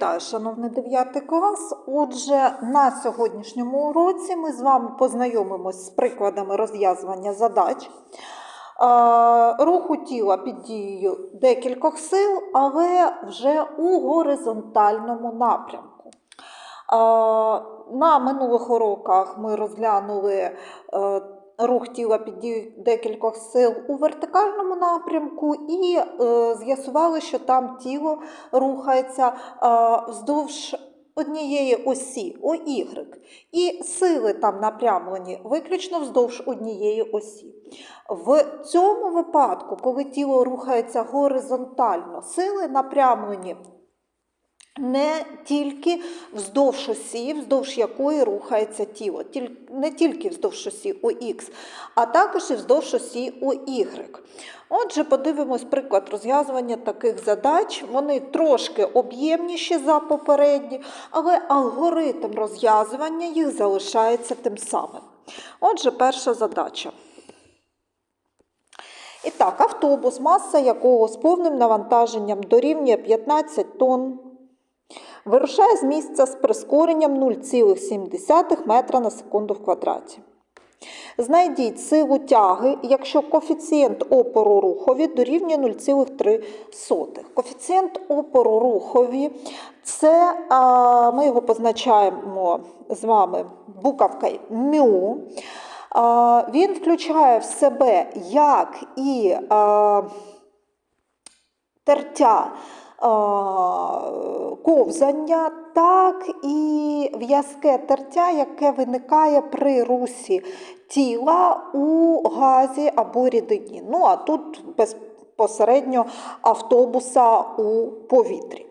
Вітаю, шановний 9 клас. Отже, на сьогоднішньому уроці ми з вами познайомимось з прикладами розв'язування задач. Руху тіла під дією декількох сил, але вже у горизонтальному напрямку. На минулих уроках ми розглянули е, рух тіла під дією декількох сил у вертикальному напрямку і е, з'ясували, що там тіло рухається е, вздовж однієї осі ОY. І сили там напрямлені виключно вздовж однієї осі. В цьому випадку, коли тіло рухається горизонтально, сили напрямлені не тільки вздовж осі, вздовж якої рухається тіло, не тільки вздовж осі ОХ, а також і вздовж осі ОY. Отже, подивимось приклад розв'язування таких задач. Вони трошки об'ємніші за попередні, але алгоритм розв'язування їх залишається тим самим. Отже, перша задача. І так, автобус, маса якого з повним навантаженням дорівнює 15 тонн, вирушає з місця з прискоренням 0,7 метра на секунду в квадраті. Знайдіть силу тяги, якщо коефіцієнт опору рухові дорівнює 0,3. Коефіцієнт опору рухові це ми його позначаємо з вами буковкою. А, Він включає в себе як і тертя ковзання, так і в'язке тертя, яке виникає при русі тіла у газі або рідині. Ну а тут безпосередньо автобуса у повітрі.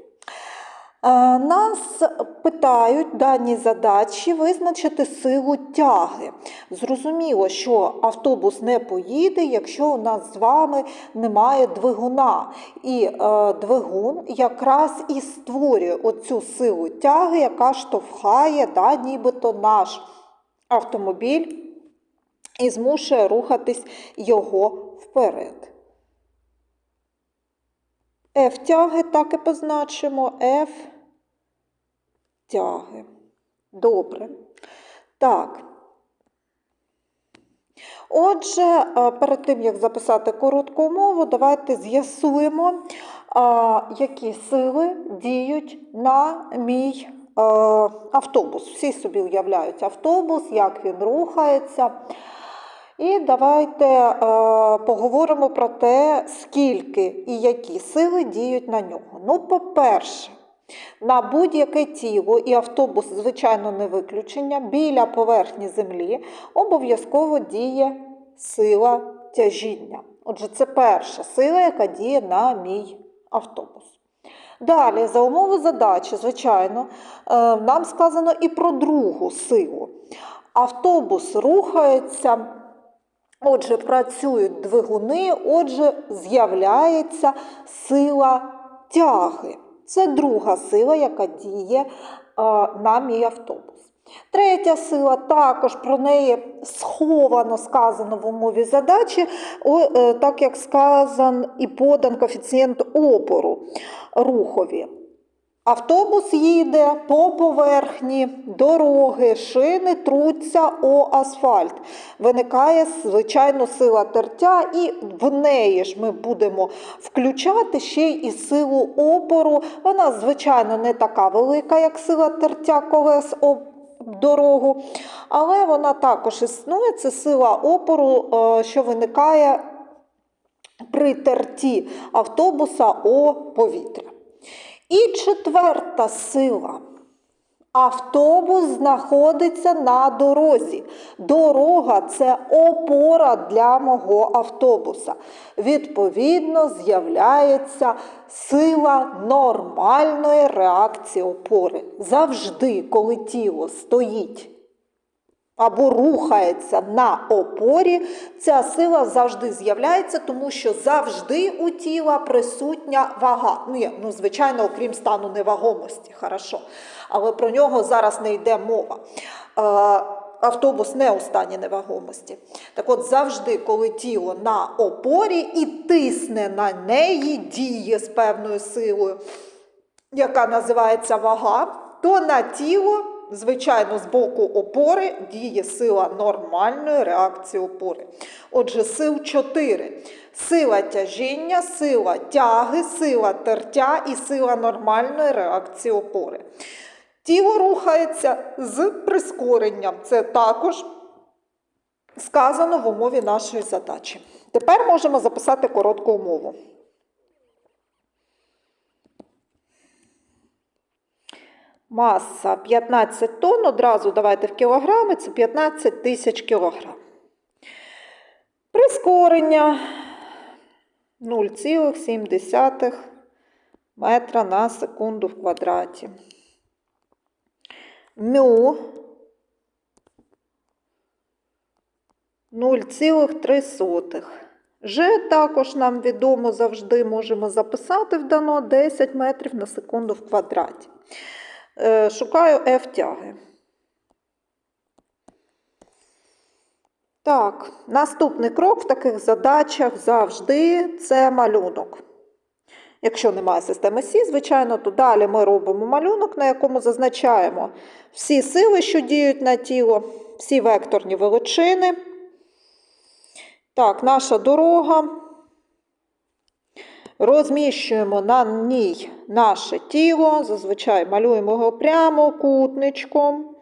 Е, Нас питають дані задачі визначити силу тяги. Зрозуміло, що автобус не поїде, якщо у нас з вами немає двигуна. І е, двигун якраз і створює оцю силу тяги, яка штовхає, да, нібито наш автомобіль і змушує рухатись його вперед. F тяги так і позначимо. F тяги. Добре. Так. Отже, перед тим, як записати коротку мову, давайте з'ясуємо, які сили діють на мій автобус. Всі собі уявляють автобус, як він рухається. І давайте е, поговоримо про те, скільки і які сили діють на нього. Ну, по-перше, на будь-яке тіло і автобус, звичайно, не виключення, біля поверхні землі обов'язково діє сила тяжіння. Отже, це перша сила, яка діє на мій автобус. Далі, за умови задачі, звичайно, е, нам сказано і про другу силу. Автобус рухається. Отже, працюють двигуни, отже, з'являється сила тяги. Це друга сила, яка діє на мій автобус. Третя сила, також про неї сховано сказано в умові задачі, е, так як сказан і подан коефіцієнт опору рухові. Автобус їде по поверхні дороги, шини труться о асфальт. Виникає, звичайно, сила тертя, і в неї ж ми будемо включати ще і силу опору. Вона, звичайно, не така велика, як сила тертя колес об дорогу, але вона також існує. Це сила опору, е, що виникає при терті автобуса о повітря. І четверта сила. Автобус знаходиться на дорозі. Дорога це опора для мого автобуса. Відповідно, з'являється сила нормальної реакції опори. Завжди, коли тіло стоїть або рухається на опорі, ця сила завжди з'являється, тому що завжди у тіла присутня вага. Ну, є, ну звичайно, окрім стану невагомості, хорошо. але про нього зараз не йде мова. Автобус не у стані невагомості. Так от завжди, коли тіло на опорі і тисне на неї, діє з певною силою, яка називається вага, то на тіло, звичайно, з боку опори діє сила нормальної реакції опори. Отже, сил 4. Сила тяжіння, сила тяги, сила тертя і сила нормальної реакції опори. Тіло рухається з прискоренням. Це також сказано в умові нашої задачі. Тепер можемо записати коротку умову. Маса 15 тонн, одразу давайте в кілограми, це 15 тисяч кілограм. Прискорення 0,7 метра на секунду в квадраті. Мю 0,3. Ж також нам відомо завжди можемо записати в дано 10 метрів на секунду в квадраті. Е, Шукаю F тяги. Так, наступний крок в таких задачах завжди це малюнок. Якщо немає системи Сі, звичайно, то далі ми робимо малюнок, на якому зазначаємо всі сили, що діють на тіло, всі векторні величини. Так, наша дорога. Розміщуємо на ній наше тіло, зазвичай малюємо його прямо кутничком.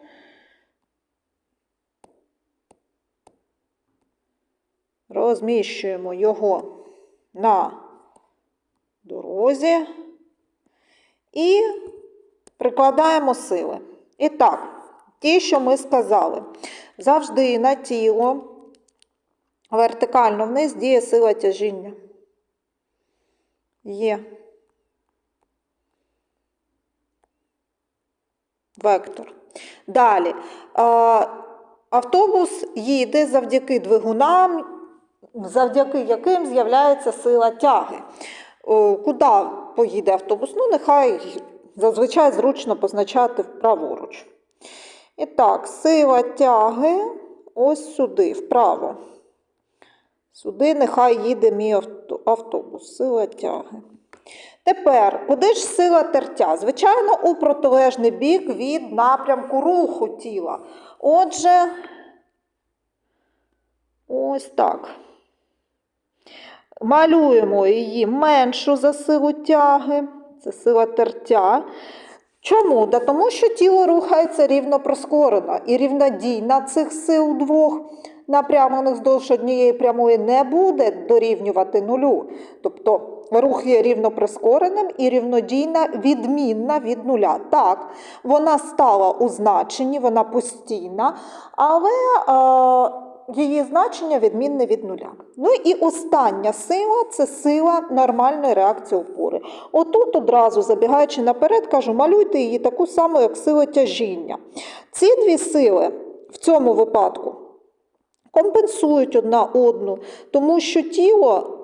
Розміщуємо його на дорозі і прикладаємо сили. І так, ті, що ми сказали, завжди на тіло вертикально вниз діє сила тяжіння. Є. Вектор. Далі. Автобус їде завдяки двигунам, завдяки яким з'являється сила тяги. Куди поїде автобус? Ну, нехай зазвичай зручно позначати праворуч. І так, сила тяги ось сюди, вправо. Сюди нехай їде мій автобус, сила тяги. Тепер, куди ж сила тертя? Звичайно, у протилежний бік від напрямку руху тіла. Отже, ось так. Малюємо її меншу за силу тяги, це сила тертя. Чому? Да тому що тіло рухається рівно прискорено і рівнодійна цих сил двох напрямлених вздовж однієї прямої не буде дорівнювати нулю. Тобто рух є рівно прискореним і рівнодійна відмінна від нуля. Так, вона стала у значенні, вона постійна, але е, її значення відмінне від нуля. Ну і остання сила це сила нормальної реакції опори. Отут одразу забігаючи наперед, кажу, малюйте її таку саму, як сила тяжіння. Ці дві сили в цьому випадку компенсують одна одну, тому що тіло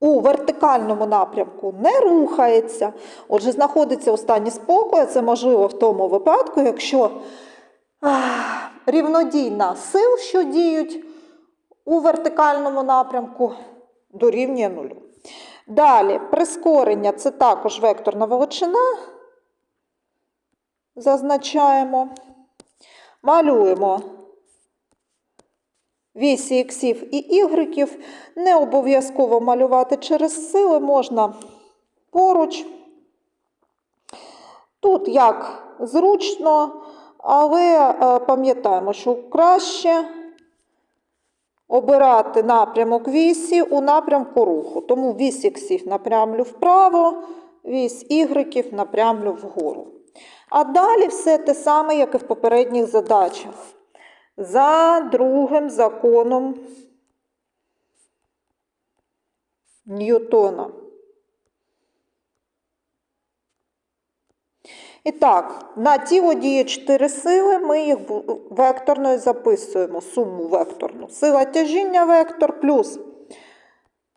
у вертикальному напрямку не рухається. Отже, знаходиться у стані спокою. Це можливо в тому випадку, якщо рівнодійна сил, що діють у вертикальному напрямку, дорівнює нулю. Далі, прискорення це також векторна величина. Зазначаємо. Малюємо вісі іксів і ігреків. Не обов'язково малювати через сили, можна поруч. Тут як зручно, але е, пам'ятаємо, що краще обирати напрямок вісі у напрямку руху. Тому вісь іксів напрямлю вправо, вісь ігреків напрямлю вгору. А далі все те саме, як і в попередніх задачах. За другим законом Ньютона. І так, на тіло діє 4 сили, ми їх векторною записуємо, суму векторну. Сила тяжіння вектор плюс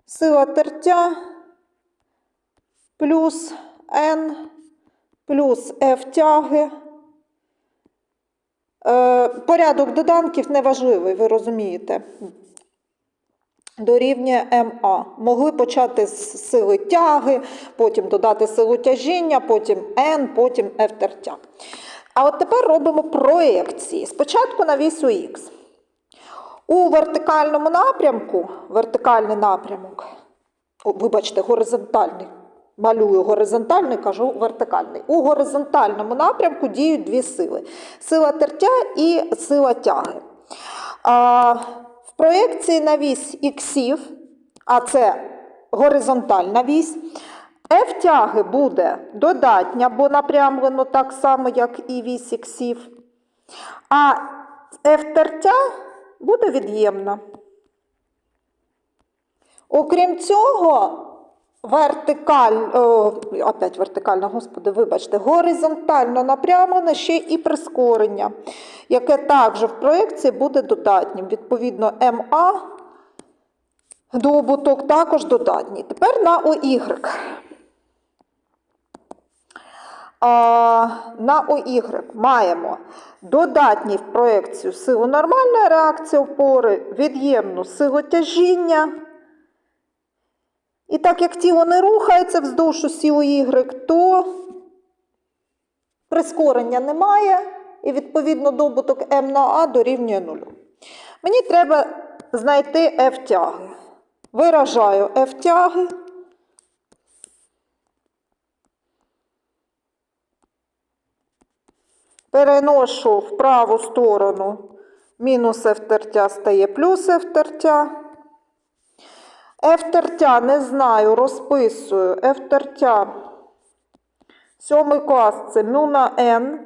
сила тертя плюс N плюс F тяги. Порядок доданків неважливий, ви розумієте. дорівнює МА. Могли почати з сили тяги, потім додати силу тяжіння, потім N, потім F тертя. А от тепер робимо проекції. Спочатку на вісу Х. У вертикальному напрямку, вертикальний напрямок, вибачте, горизонтальний. Малюю горизонтальний, кажу вертикальний. У горизонтальному напрямку діють дві сили: сила тертя і сила тяги. В проєкції на вісь іксів, а це горизонтальна вісь, F тяги буде додатня, бо напрямлено так само, як і вісь іксів. А F тертя буде від'ємна. Окрім цього, вертикаль, о, опять вертикально, господи, вибачте, горизонтально напрямлене ще і прискорення, яке також в проєкції буде додатнім. Відповідно, МА добуток також додатній. Тепер на ОY. А, на ОY маємо додатній в проєкцію силу нормальної реакції опори, від'ємну силу тяжіння. І так як тіло не рухається вздовж осі Y, то прискорення немає, і відповідно добуток М на А дорівнює нулю. Мені треба знайти F тяги. Виражаю F тяги. Переношу в праву сторону мінус F тертя стає плюс F тертя. F тертя не знаю, розписую. F тертя. Сьомий клас це мю на N,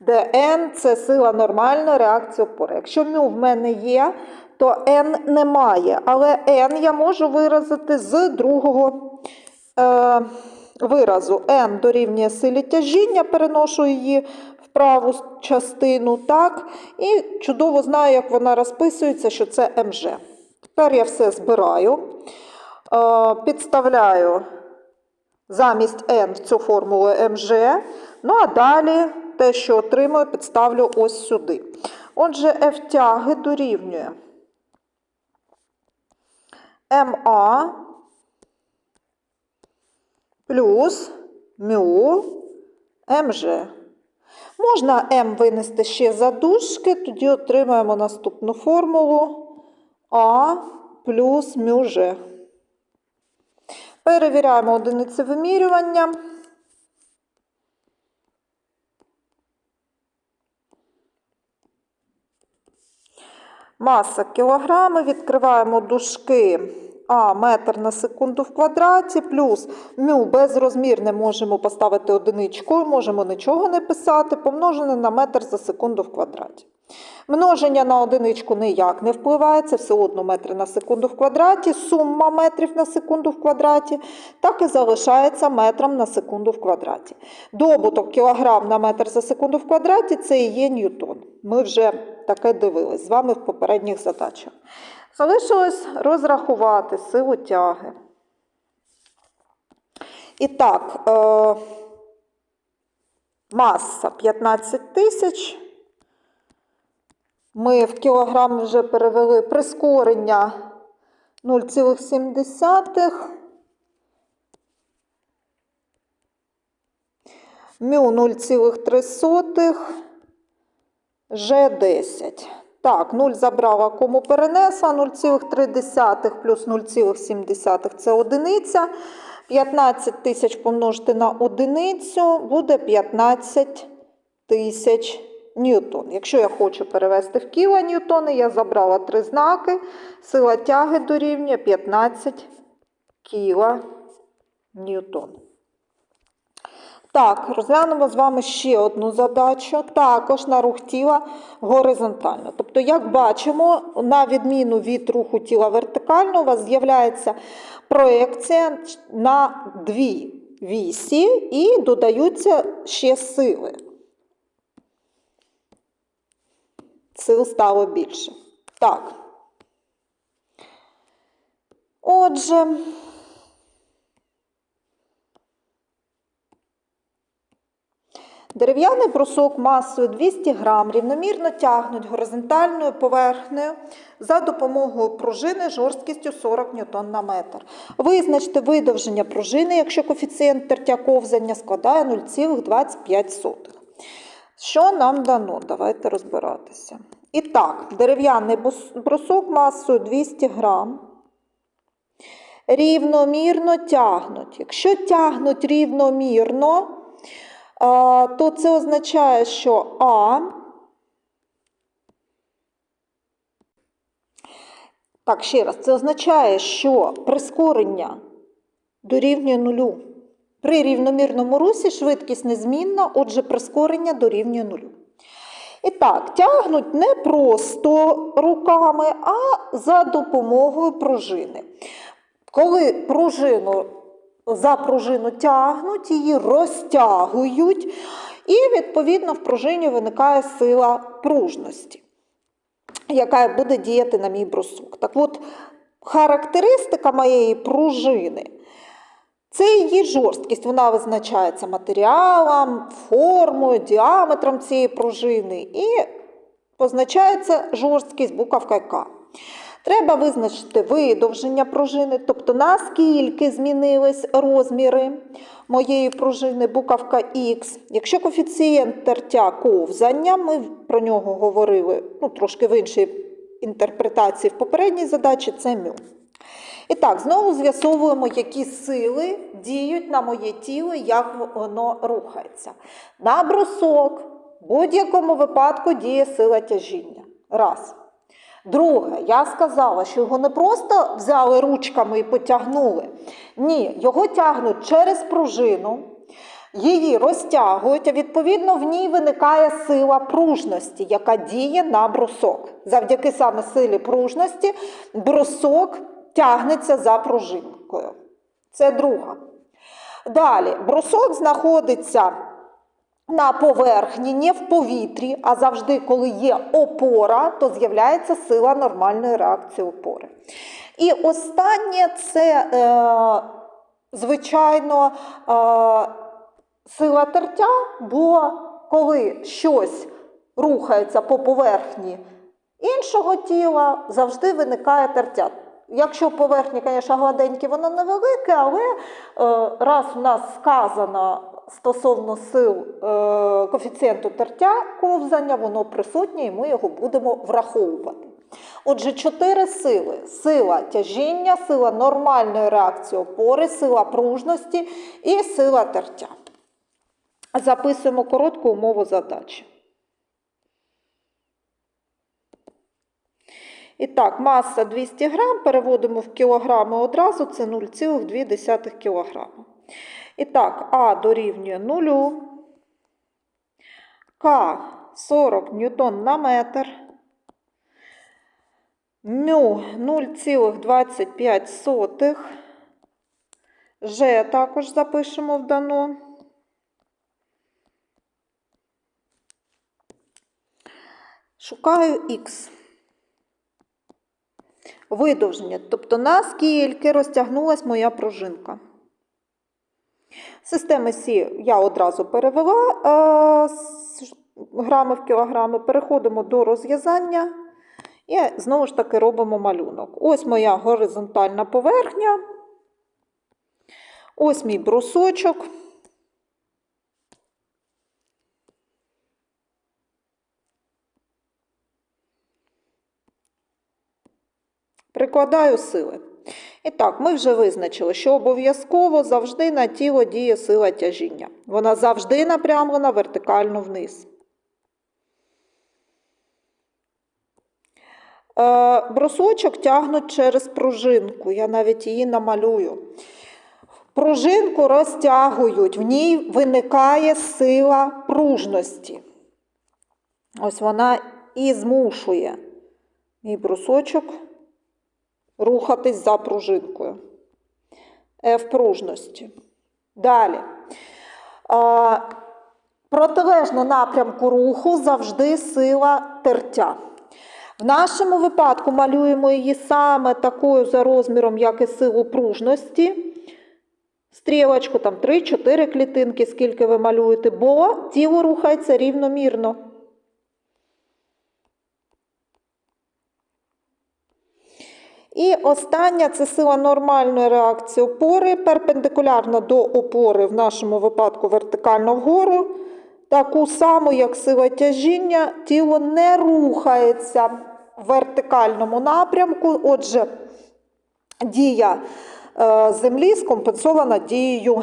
де N це сила нормальної реакції опори. Якщо мю в мене є, то N немає. Але N я можу виразити з другого е, виразу. N дорівнює силі тяжіння, переношу її в праву частину, так. І чудово знаю, як вона розписується, що це МЖ. Тепер я все збираю, е, підставляю замість n в цю формулу МЖ. Ну а далі те, що отримую, підставлю ось сюди. Отже, F тяги дорівнює МА плюс мю МЖ. Можна М винести ще за дужки, тоді отримаємо наступну формулу А плюс мю Ж. Перевіряємо одиниці вимірювання. Маса кілограми. Відкриваємо дужки А метр на секунду в квадраті, плюс мю безрозмірне можемо поставити одиничкою, можемо нічого не писати, помножене на метр за секунду в квадраті. Множення на одиничку ніяк не впливає, це все одно метри на секунду в квадраті, сума метрів на секунду в квадраті, так і залишається метром на секунду в квадраті. Добуток кілограм на метр за секунду в квадраті це і є ньютон. Ми вже таке дивились з вами в попередніх задачах. Залишилось розрахувати силу тяги. І так, е, маса 15 тисяч. Ми в кілограм вже перевели прискорення 0,7. Мю 0,3. Ж10. Так, 0 забрала, кому перенесла, 0,3 плюс 0,7 це одиниця. 15 тисяч помножити на одиницю буде 15 тисяч ньютон. Якщо я хочу перевести в кіло ньютони, я забрала три знаки. Сила тяги дорівнює 15 кіло ньютон. Так, розглянемо з вами ще одну задачу, також на рух тіла горизонтально. Тобто, як бачимо, на відміну від руху тіла вертикально, у вас з'являється проекція на дві вісі і додаються ще сили. Сил стало більше. Так. Отже. Дерев'яний брусок масою 200 грам рівномірно тягнуть горизонтальною поверхнею за допомогою пружини жорсткістю 40 ньютон на метр. Визначте видовження пружини, якщо коефіцієнт тертя ковзання складає 0,25. Що нам дано? Давайте розбиратися. І так, дерев'яний брусок масою 200 грам рівномірно тягнуть. Якщо тягнуть рівномірно, то це означає, що А. Так, ще раз, це означає, що прискорення дорівнює нулю. При рівномірному русі швидкість незмінна, отже, прискорення дорівнює нулю. І так, тягнуть не просто руками, а за допомогою пружини. Коли пружину за пружину тягнуть, її розтягують, і відповідно в пружині виникає сила пружності, яка буде діяти на мій брусок. Так от, характеристика моєї пружини це її жорсткість. Вона визначається матеріалом, формою, діаметром цієї пружини і позначається жорсткість буковка К. Треба визначити видовження пружини, тобто наскільки змінились розміри моєї пружини, буковка Х. Якщо коефіцієнт тертя ковзання, ми про нього говорили ну, трошки в іншій інтерпретації в попередній задачі, це мю. І так, знову з'ясовуємо, які сили діють на моє тіло, як воно рухається. На брусок в будь-якому випадку діє сила тяжіння. Раз. Друге, я сказала, що його не просто взяли ручками і потягнули. Ні, його тягнуть через пружину, її розтягують, а відповідно в ній виникає сила пружності, яка діє на брусок. Завдяки саме силі пружності брусок тягнеться за пружинкою. Це друга. Далі, брусок знаходиться на поверхні, не в повітрі, а завжди, коли є опора, то з'являється сила нормальної реакції опори. І останнє це, е, звичайно, е, сила тертя, бо коли щось рухається по поверхні іншого тіла, завжди виникає тертя. Якщо поверхні, звісно, гладенькі, воно невелике, але е, раз у нас сказано стосовно сил е, коефіцієнту тертя ковзання, воно присутнє, і ми його будемо враховувати. Отже, чотири сили: сила тяжіння, сила нормальної реакції опори, сила пружності і сила тертя. Записуємо коротку умову задачі. І так, маса 200 грам, переводимо в кілограми одразу, це 0,2 кілограма. І так, А дорівнює 0, К 40 ньютон на метр, Мю 0,25, Ж також запишемо в дано. Шукаю Х. Видовження, тобто наскільки розтягнулась моя пружинка. Системи Сі я одразу перевела е, з грами в кілограми. Переходимо до розв'язання і знову ж таки робимо малюнок. Ось моя горизонтальна поверхня. Ось мій брусочок. Прикладаю сили. І так, ми вже визначили, що обов'язково завжди на тіло діє сила тяжіння. Вона завжди напрямлена вертикально вниз. Е, брусочок тягнуть через пружинку. Я навіть її намалюю. Пружинку розтягують, в ній виникає сила пружності. Ось вона і змушує мій брусочок рухатись за пружинкою. F пружності. Далі. Протилежно напрямку руху завжди сила тертя. В нашому випадку малюємо її саме такою за розміром, як і силу пружності. стрілочку, там 3-4 клітинки, скільки ви малюєте, бо тіло рухається рівномірно. І остання це сила нормальної реакції опори, перпендикулярна до опори, в нашому випадку вертикально вгору. Таку саму, як сила тяжіння, тіло не рухається в вертикальному напрямку. Отже, дія е, землі скомпенсована дією е,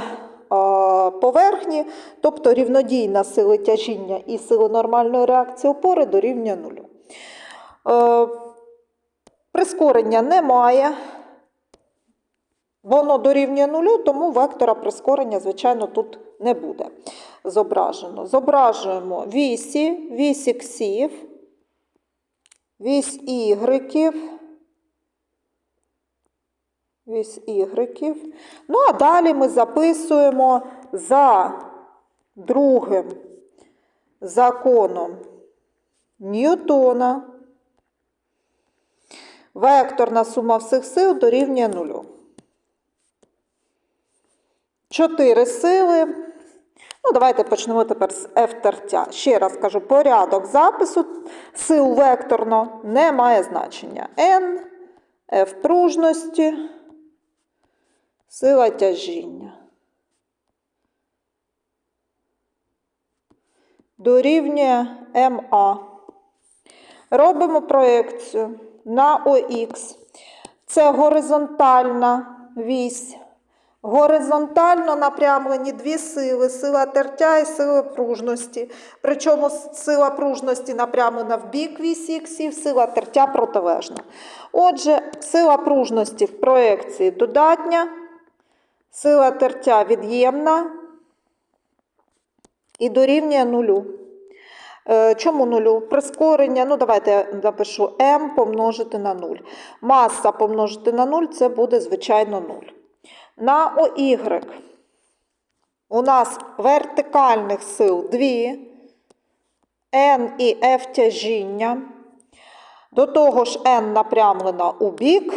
поверхні, тобто рівнодійна сила тяжіння і сила нормальної реакції опори дорівнює нулю. Прискорення немає. Воно дорівнює нулю, тому вектора прискорення, звичайно, тут не буде зображено. Зображуємо вісі, вісь іксів, вісь ігреків, вісь ігреків. Ну, а далі ми записуємо за другим законом Ньютона. Векторна сума всіх сил дорівнює нулю. Чотири сили. Ну, давайте почнемо тепер з F тертя. Ще раз кажу, порядок запису сил векторно не має значення. N, F пружності, сила тяжіння. Дорівнює МА. Робимо проєкцію на ОХ. Це горизонтальна вісь. Горизонтально напрямлені дві сили: сила тертя і сила пружності. Причому сила пружності напрямлена в бік вісі іксів, сила тертя протилежна. Отже, сила пружності в проекції додатня, сила тертя від'ємна і дорівнює нулю. Е, Чому нулю? Прискорення, ну давайте я напишу m помножити на 0. Маса помножити на 0 це буде, звичайно, 0. На OY у нас вертикальних сил 2, N і F тяжіння. До того ж, N напрямлена у бік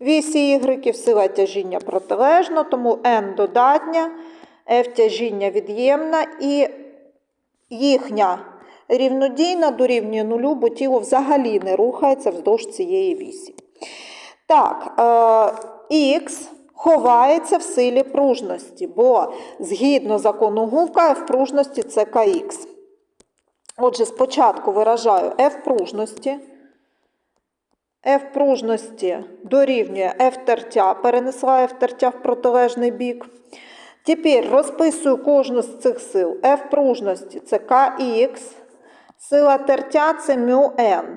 вісі Y, сила тяжіння протилежна, тому N додатня, F тяжіння від'ємна і їхня рівнодійна дорівнює нулю, бо тіло взагалі не рухається вздовж цієї вісі. Так, е, Х ховається в силі пружності, бо згідно закону Гука, F пружності це КХ. Отже, спочатку виражаю F пружності. F пружності дорівнює F тертя, перенесла F тертя в протилежний бік. Тепер розписую кожну з цих сил. F пружності це КХ, сила тертя це μn.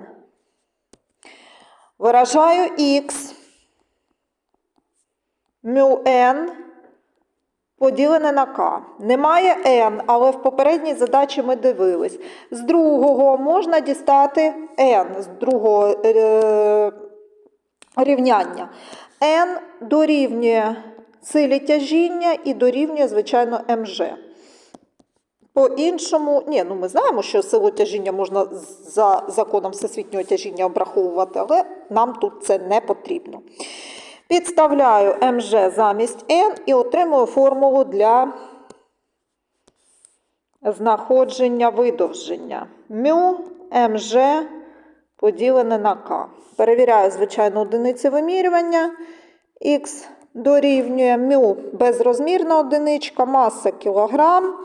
Виражаю Х. μn поділене на К. Немає n, але в попередній задачі ми дивились. З другого можна дістати n, з другого е, рівняння. n дорівнює силі тяжіння і дорівнює, звичайно, МЖ. По-іншому, ні, ну ми знаємо, що силу тяжіння можна за законом всесвітнього тяжіння обраховувати, але нам тут це не потрібно. Підставляю МЖ замість N і отримую формулу для знаходження видовження. Мю МЖ поділене на К. Перевіряю, звичайно, одиниці вимірювання. Х дорівнює мю безрозмірна одиничка, маса кілограм.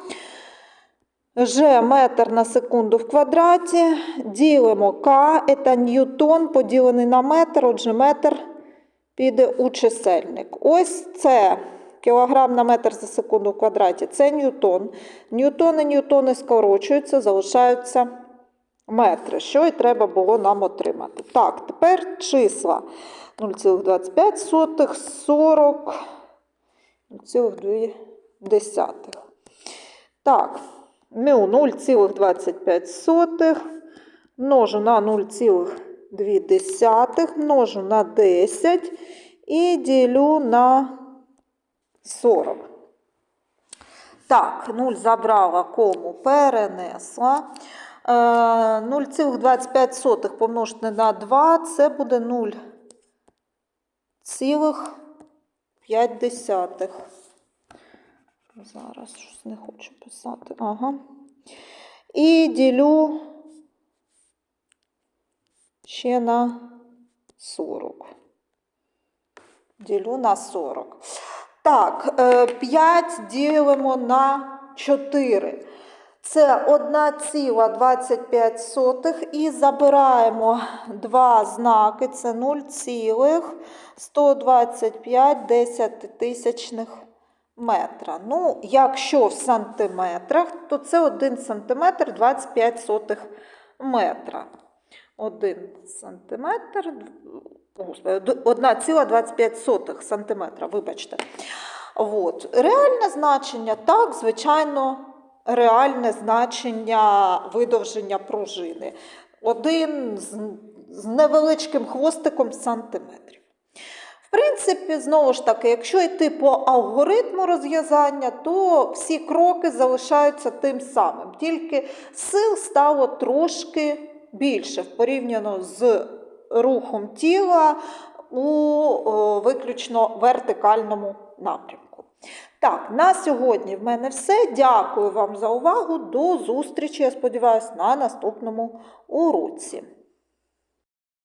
Ж метр на секунду в квадраті. Ділимо К, це ньютон поділений на метр, отже, метр піде у чисельник. Ось це кілограм на метр за секунду в квадраті. Це ньютон. Ньютони, ньютони скорочуються, залишаються метри, що і треба було нам отримати. Так, тепер числа 0,25, 40, 0,2. Так, мю 0,25 множу на 0,2, множу на 10 і ділю на 40. Так, 0 забрала, кому перенесла. Е, 0,25 помножити на 2, це буде 0,5. Зараз щось не хочу писати. Ага. І ділю ще на 40. Ділю на 40. Так, 5 ділимо на 4. Це 1,25 і забираємо два знаки. Це 0,125 десятитисячних метра. Ну, якщо в сантиметрах, то це 1 сантиметр 25 сотих метра. 1 сантиметр, 1,25 сантиметра, вибачте. От. Реальне значення, так, звичайно, реальне значення видовження пружини. Один з, невеличким хвостиком сантиметрів. Принципі, знову ж таки, якщо йти по алгоритму розв'язання, то всі кроки залишаються тим самим. Тільки сил стало трошки більше порівняно з рухом тіла у виключно вертикальному напрямку. Так, на сьогодні в мене все. Дякую вам за увагу. До зустрічі, я сподіваюся, на наступному уроці.